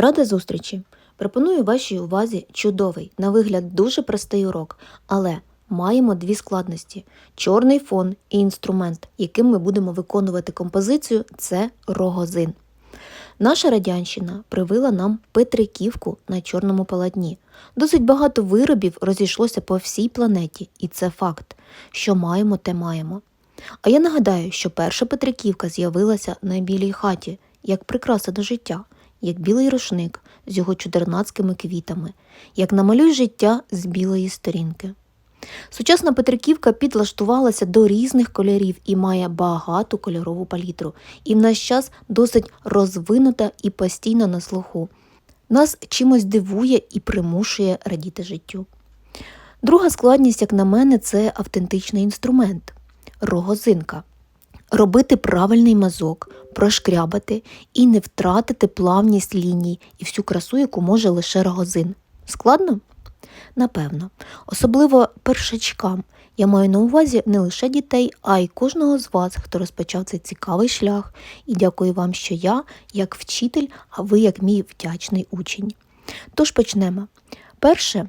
Рада зустрічі! Пропоную вашій увазі чудовий, на вигляд дуже простий урок, але маємо дві складності: чорний фон і інструмент, яким ми будемо виконувати композицію це рогозин. Наша радянщина привила нам Петриківку на чорному полотні. Досить багато виробів розійшлося по всій планеті, і це факт. Що маємо, те маємо. А я нагадаю, що перша Петриківка з'явилася на білій хаті, як прикраса до життя, як білий рушник з його чудернацькими квітами, як намалюй життя з білої сторінки. Сучасна Петриківка підлаштувалася до різних кольорів і має багату кольорову палітру, і в наш час досить розвинута і постійно на слуху. Нас чимось дивує і примушує радіти життю. Друга складність, як на мене, це автентичний інструмент рогозинка. Робити правильний мазок, прошкрябати і не втратити плавність ліній і всю красу, яку може лише рогозин. Складно? Напевно. Особливо першачкам. Я маю на увазі не лише дітей, а й кожного з вас, хто розпочав цей цікавий шлях. І дякую вам, що я, як вчитель, а ви як мій вдячний учень. Тож почнемо. Перше,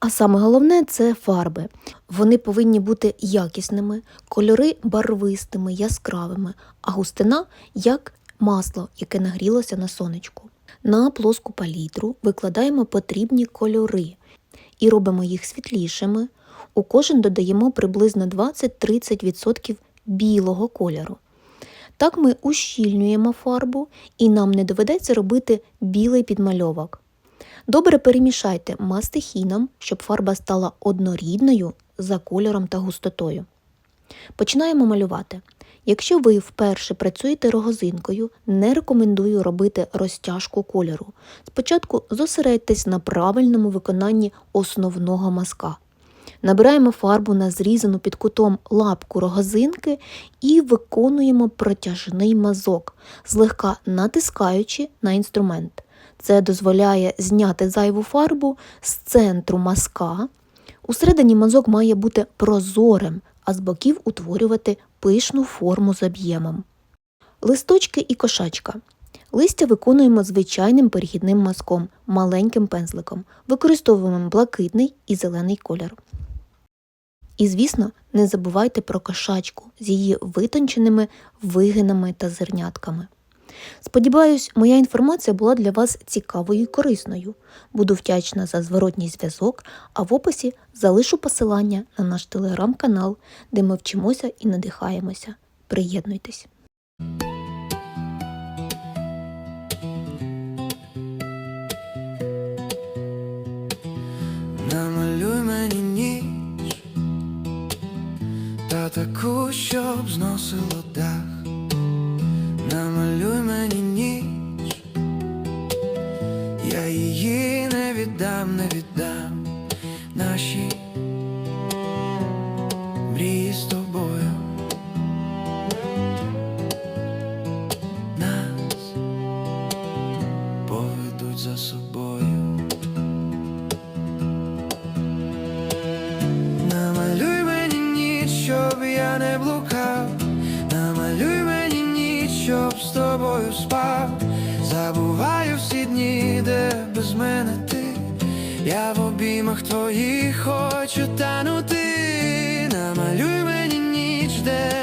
а саме головне це фарби. Вони повинні бути якісними, кольори барвистими, яскравими, а густина як масло, яке нагрілося на сонечку. На плоску палітру викладаємо потрібні кольори і робимо їх світлішими. У кожен додаємо приблизно 20-30% білого кольору. Так ми ущільнюємо фарбу і нам не доведеться робити білий підмальовок. Добре перемішайте мастихіном, щоб фарба стала однорідною за кольором та густотою. Починаємо малювати. Якщо ви вперше працюєте рогозинкою, не рекомендую робити розтяжку кольору. Спочатку зосередьтесь на правильному виконанні основного мазка. Набираємо фарбу на зрізану під кутом лапку рогозинки і виконуємо протяжний мазок, злегка натискаючи на інструмент. Це дозволяє зняти зайву фарбу з центру мазка. Усередині мазок має бути прозорим, а з боків утворювати пишну форму з об'ємом. Листочки і кошачка. Листя виконуємо звичайним перехідним мазком, маленьким пензликом. Використовуємо блакитний і зелений кольор. І, звісно, не забувайте про кошачку з її витонченими вигинами та зернятками. Сподіваюсь, моя інформація була для вас цікавою і корисною. Буду вдячна за зворотній зв'язок, а в описі залишу посилання на наш телеграм-канал, де ми вчимося і надихаємося. Приєднуйтесь! Намалюй мені ніч та таку, щоб зносило дах. Намалюй мені ніч, я її не віддам, не віддам наші мрії з тобою. Нас поведуть за собою. Намалюй мені ніч, щоб я не блукав, тобою спав. Забуваю всі дні, де без мене ти. Я в обіймах твоїх хочу танути. Намалюй мені ніч, де